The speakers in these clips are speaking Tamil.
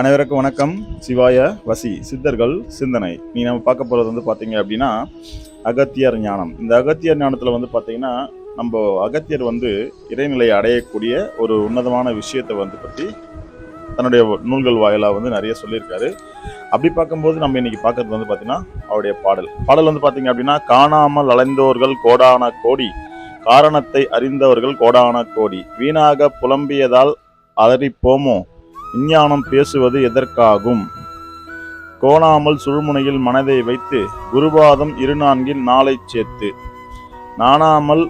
அனைவருக்கும் வணக்கம். சிவாய வசி சித்தர்கள் சிந்தனை. நீ நம்ம பார்க்க போகிறது வந்து பார்த்தீங்க அப்படின்னா அகத்தியர் ஞானம். இந்த அகத்தியர் ஞானத்தில் வந்து பார்த்தீங்கன்னா நம்ம அகத்தியர் வந்து இறைநிலையை அடையக்கூடிய ஒரு உன்னதமான விஷயத்தை வந்து பற்றி தன்னுடைய நூல்கள் வாயிலாக வந்து நிறைய சொல்லியிருக்காரு. அப்படி பார்க்கும்போது நம்ம இன்னைக்கு பார்க்கறது வந்து பார்த்தீங்கன்னா அவருடைய பாடல். பாடல் வந்து பார்த்தீங்க அப்படின்னா காணாமல் அலைந்தோர்கள் கோடான கோடி காரணத்தை அறிந்தவர்கள் கோடான கோடி. வீணாக புலம்பியதால் அலறிப்போமோ? விஞ்ஞானம் பேசுவது எதற்காகும்? கோணாமல் சுழுமுனையில் மனதை வைத்து குருபாதம் இருநான்கில் நாளை சேர்த்து. நாணாமல்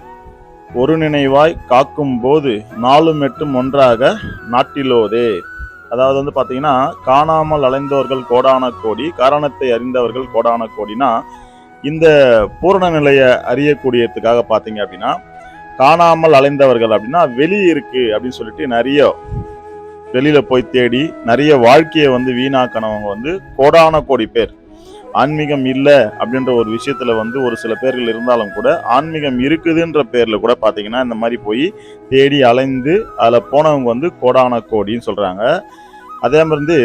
ஒரு நினைவாய் காக்கும் போது நாலும் எட்டும் ஒன்றாக நாட்டிலோதே. அதாவது வந்து பார்த்தீங்கன்னா காணாமல் அலைந்தவர்கள் கோடான கோடி காரணத்தை அறிந்தவர்கள் கோடான கோடினா இந்த பூரண நிலையை அறியக்கூடியதுக்காக பார்த்தீங்க அப்படின்னா காணாமல் அலைந்தவர்கள் அப்படின்னா வெளியே இருக்கு அப்படின்னு சொல்லிட்டு நிறைய வெளியில் போய் தேடி நிறைய வாழ்க்கையை வந்து வீணாக்கினவங்க வந்து கோடான கோடி பேர். ஆன்மீகம் இல்லை அப்படின்ற ஒரு விஷயத்தில் வந்து ஒரு சில பேர்கள் இருந்தாலும் கூட ஆன்மீகம் இருக்குதுன்ற பேரில் கூட பார்த்தீங்கன்னா இந்த மாதிரி போய் தேடி அலைந்து அதில் போனவங்க வந்து கோடான கோடின்னு சொல்கிறாங்க அதே மாதிரி வந்து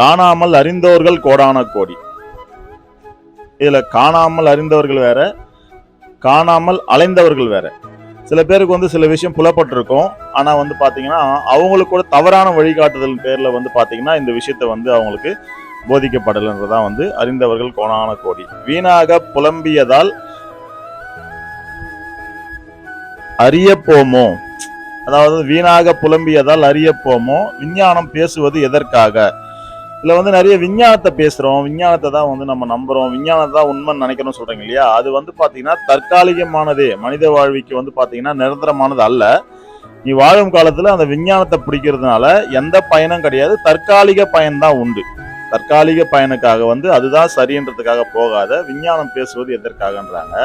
காணாமல் அறிந்தவர்கள் கோடான கோடி. இதில் காணாமல் அறிந்தவர்கள் வேற காணாமல் அலைந்தவர்கள் வேற. சில பேருக்கு வந்து சில விஷயம் புலப்பட்டிருக்கும். ஆனா வந்து பார்த்தீங்கன்னா அவங்களுக்கு கூட தவறான வழிகாட்டுதல் பேர்ல வந்து பார்த்தீங்கன்னா இந்த விஷயத்தை வந்து அவங்களுக்கு போதிக்கப்படலைன்றதான் வந்து அறிந்தவர்கள் கோணான கோடி. வீணாக புலம்பியதால் அறிய போமோ அதாவது வீணாக புலம்பியதால் அறிய போமோ விஞ்ஞானம் பேசுவது எதற்காக? இதில் வந்து நிறைய விஞ்ஞானத்தை பேசுகிறோம் விஞ்ஞானத்தை தான் வந்து நம்ம நம்புகிறோம் விஞ்ஞானத்தை தான் உண்மைன்னு நினைக்கிறோம் சொல்கிறீங்க இல்லையா? அது வந்து பார்த்தீங்கன்னா தற்காலிகமானதே. மனித வாழ்விக்கு வந்து பார்த்தீங்கன்னா நிரந்தரமானது அல்ல. நீ வாழும் காலத்தில் அந்த விஞ்ஞானத்தை பிடிக்கிறதுனால எந்த பயனும் கிடையாது. தற்காலிக பயன்தான் உண்டு. தற்காலிக பயனுக்காக வந்து அதுதான் சரின்றதுக்காக போகாத விஞ்ஞானம் பேசுவது எதற்காகன்றாங்க?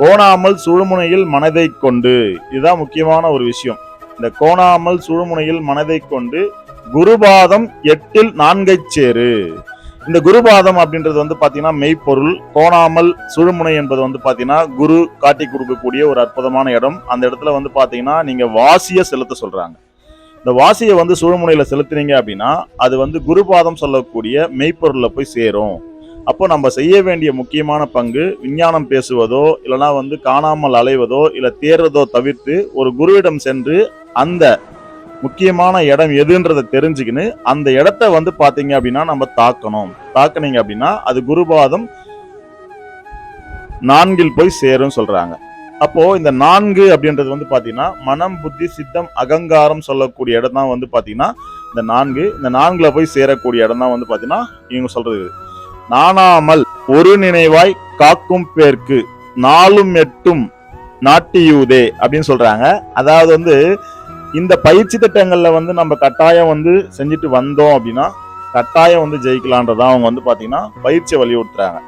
கோணாமல் சுழுமுனையில் மனதை கொண்டு. இதுதான் முக்கியமான ஒரு விஷயம். இந்த கோணாமல் சுழுமுனையில் மனதை கொண்டு குருபாதம் எட்டில் நான்கை சேரு. இந்த குருபாதம் அப்படின்றது வந்து பாத்தீங்கன்னா மெய்ப்பொருள் கோணாமல் சுழுமுனை என்பது வந்து பாத்தீங்கன்னா குரு காட்டி கொடுக்கக்கூடிய ஒரு அற்புதமான இடம். அந்த இடத்துல வந்து பாத்தீங்கன்னா நீங்க வாசிய செலுத்த சொல்றாங்க. இந்த வாசியை வந்து சுழுமுனையில செலுத்துனீங்க அப்படின்னா அது வந்து குருபாதம் சொல்லக்கூடிய மெய்ப்பொருள்ல போய் சேரும். அப்போ நம்ம செய்ய வேண்டிய முக்கியமான பங்கு விஞ்ஞானம் பேசுவதோ இல்லைன்னா வந்து காணாமல் அலைவதோ இல்லை தேர்றதோ தவிர்த்து ஒரு குருவிடம் சென்று அந்த முக்கியமான இடம் எதுன்றதை தெரிஞ்சுக்கின்னு அந்த இடத்த வந்து பாத்தீங்க அப்படின்னா நம்ம தாக்கணும். தாக்குனீங்க அப்படின்னா அது குருபாதம் நான்கில் போய் சேரும் சொல்றாங்க. அப்போ இந்த நான்கு அப்படின்றது வந்து பாத்தீங்கன்னா மனம் புத்தி சித்தம் அகங்காரம் சொல்லக்கூடிய இடம் தான் வந்து பாத்தீங்கன்னா இந்த நான்கு. இந்த நான்குல போய் சேரக்கூடிய இடம் தான் வந்து பாத்தீங்கன்னா இவங்க சொல்றது. நாணாமல் ஒரு நினைவாய் காக்கும் பேர்க்கு நாலும் எட்டும் நாட்டியூதே அப்படின்னு சொல்றாங்க. அதாவது வந்து இந்த பயிற்சி திட்டங்களில் வந்து நம்ம கட்டாயம் வந்து செஞ்சுட்டு வந்தோம் அப்படின்னா கட்டாயம் வந்து ஜெயிக்கலான்றதான் அவங்க வந்து பார்த்தீங்கன்னா பயிற்சியை வலியுறுத்துறாங்க.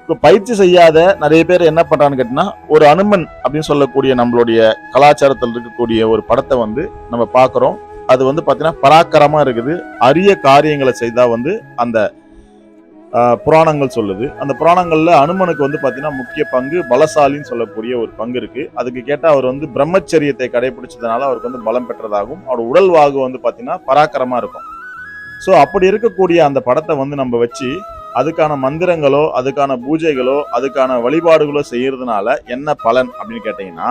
இப்போ பயிற்சி செய்யாத நிறைய பேர் என்ன பண்ணுறான்னு கேட்டிங்கன்னா ஒரு அனுமன் அப்படின்னு சொல்லக்கூடிய நம்மளுடைய கலாச்சாரத்தில் இருக்கக்கூடிய ஒரு படத்தை வந்து நம்ம பார்க்குறோம் அது வந்து பார்த்தீங்கன்னா பராக்கரமாக இருக்குது. அரிய காரியங்களை செய்தால் வந்து அந்த புராணங்கள் சொல்லுது. அந்த புராணங்களில் அனுமனுக்கு வந்து பார்த்தீங்கன்னா முக்கிய பங்கு பலசாலின்னு சொல்லக்கூடிய ஒரு பங்கு இருக்கு. அதுக்கு கேட்டால் அவர் வந்து பிரம்மச்சரியத்தை கடைபிடிச்சதுனால அவருக்கு வந்து பலம் பெற்றதாகும் அவரோட உடல் வாகு வந்து பார்த்தீங்கன்னா பராக்கரமா இருக்கும். ஸோ அப்படி இருக்கக்கூடிய அந்த படத்தை வந்து நம்ம வச்சு அதுக்கான மந்திரங்களோ அதுக்கான பூஜைகளோ அதுக்கான வழிபாடுகளோ செய்யறதுனால என்ன பலன் அப்படின்னு கேட்டீங்கன்னா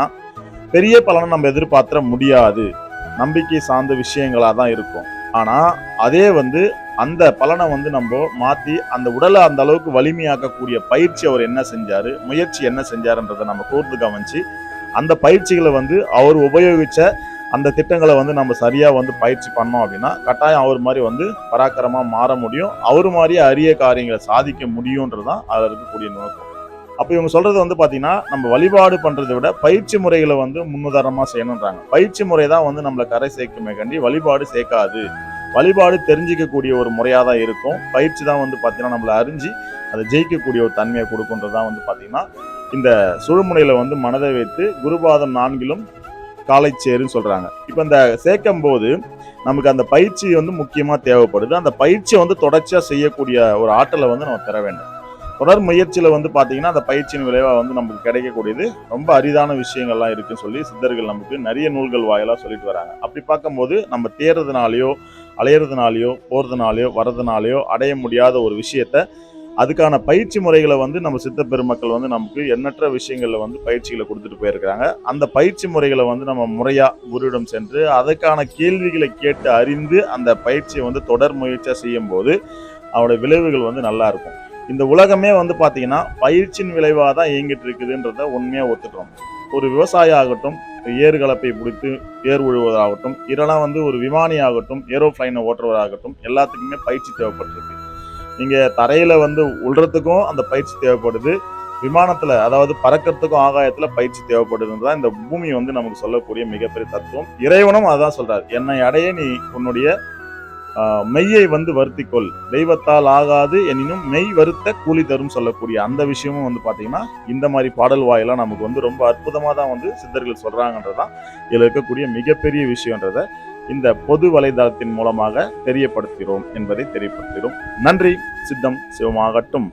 பெரிய பலனை நம்ம எதிர்பார்த்த முடியாது. நம்பிக்கை சார்ந்த விஷயங்களாக தான் இருக்கும். ஆனால் அதே வந்து அந்த பலனை வந்து நம்ம மாற்றி அந்த உடலை அந்த அளவுக்கு வலிமையாக்கக்கூடிய பயிற்சி அவர் என்ன செஞ்சார் முயற்சி என்ன செஞ்சாருன்றதை நம்ம கூர்ந்து கவனிச்சு அந்த பயிற்சிகளை வந்து அவர் உபயோகித்த அந்த திட்டங்களை வந்து நம்ம சரியாக வந்து பயிற்சி பண்ணோம் அப்படின்னா கட்டாயம் அவர் மாதிரி வந்து பராக்கிரமாக மாற முடியும். அவர் மாதிரியே அரிய காரியங்களை சாதிக்க முடியுன்றது தான் அதில் இருக்கக்கூடிய நோக்கம். அப்போ இவங்க சொல்கிறது வந்து பார்த்தீங்கன்னா நம்ம வழிபாடு பண்ணுறதை விட பயிற்சி முறைகளை வந்து முன்னுதாரணமாக செய்யணுன்றாங்க பயிற்சி முறை தான் வந்து நம்மளை கரை சேர்க்குமே கண்டி வழிபாடு சேர்க்காது. வழிபாடு தெரிஞ்சிக்கக்கூடிய ஒரு முறையாக தான் இருக்கும். பயிற்சி தான் வந்து பார்த்தீங்கன்னா நம்மளை அறிஞ்சு அதை ஜெயிக்கக்கூடிய ஒரு தன்மையை கொடுக்குன்றது தான் வந்து பார்த்தீங்கன்னா இந்த சுழுமுனையில் வந்து மனதை வைத்து குருபாதம் நான்கிலும் காலை சேருன்னு சொல்கிறாங்க இப்போ இந்த சேர்க்கும் போது நமக்கு அந்த பயிற்சி வந்து முக்கியமாக தேவைப்படுது. அந்த பயிற்சியை வந்து தொடர்ச்சியாக செய்யக்கூடிய ஒரு ஆற்றலை வந்து நம்ம பெற வேண்டும். தொடர் முயற்சியில் வந்து பார்த்தீங்கன்னா அந்த பயிற்சியின் விளைவாக வந்து நமக்கு கிடைக்கக்கூடியது. ரொம்ப அரிதான விஷயங்கள்லாம் இருக்குன்னு சொல்லி சித்தர்கள் நமக்கு நிறைய நூல்கள் வாயிலாக சொல்லிட்டு வராங்க. அப்படி பார்க்கும்போது நம்ம தேர்றதுனாலையோ அலையிறதுனாலையோ போகிறதுனாலையோ வர்றதுனாலையோ அடைய முடியாத ஒரு விஷயத்த அதுக்கான பயிற்சி முறைகளை வந்து நம்ம சித்த பெருமக்கள் வந்து நமக்கு எண்ணற்ற விஷயங்களில் வந்து பயிற்சிகளை கொடுத்துட்டு போயிருக்கிறாங்க. அந்த பயிற்சி முறைகளை வந்து நம்ம முறையாக குருவிடம் சென்று அதற்கான கேள்விகளை கேட்டு அறிந்து அந்த பயிற்சியை வந்து தொடர் முயற்சியாக செய்யும் போது விளைவுகள் வந்து நல்லா இருக்கும். இந்த உலகமே வந்து பார்த்தீங்கன்னா பயிற்சியின் விளைவாக தான் இயங்கிட்டு இருக்குதுன்றத உண்மையாக ஒத்துக்கிறோம். ஒரு விவசாயி ஆகட்டும் ஏர் கலப்பை பிடித்து ஏர் உழுவதாகட்டும் இதெல்லாம் வந்து ஒரு விமானி ஆகட்டும் ஏரோப்ளைனை ஓட்டுறவராகட்டும் எல்லாத்துக்குமே பயிற்சி தேவைப்பட்டிருக்கு. நீங்கள் தரையில் வந்து உள்றதுக்கும் அந்த பயிற்சி தேவைப்படுது. விமானத்தில் அதாவது பறக்கிறதுக்கும் ஆகாயத்தில் பயிற்சி தேவைப்படுதுன்னு தான் இந்த பூமி வந்து நமக்கு சொல்லக்கூடிய மிகப்பெரிய தத்துவம். இறைவனும் அதான் சொல்கிறார் என்னை அடைய நீ உன்னுடைய மெய்யை வந்து வருத்திக்கொள். தெய்வத்தால் ஆகாது எனினும் மெய் வருத்த கூலி தரும் சொல்லக்கூடிய அந்த விஷயமும் வந்து பார்த்தீங்கன்னா இந்த மாதிரி பாடல் வாயெல்லாம் நமக்கு வந்து ரொம்ப அற்புதமாக தான் வந்து சித்தர்கள் சொல்கிறாங்கன்றதான் இதில் இருக்கக்கூடிய மிகப்பெரிய விஷயன்றதை இந்த பொது வலைதளத்தின் மூலமாக தெரியப்படுத்துகிறோம் என்பதை தெரியப்படுத்துகிறோம். நன்றி. சித்தம் சிவமாகட்டும்.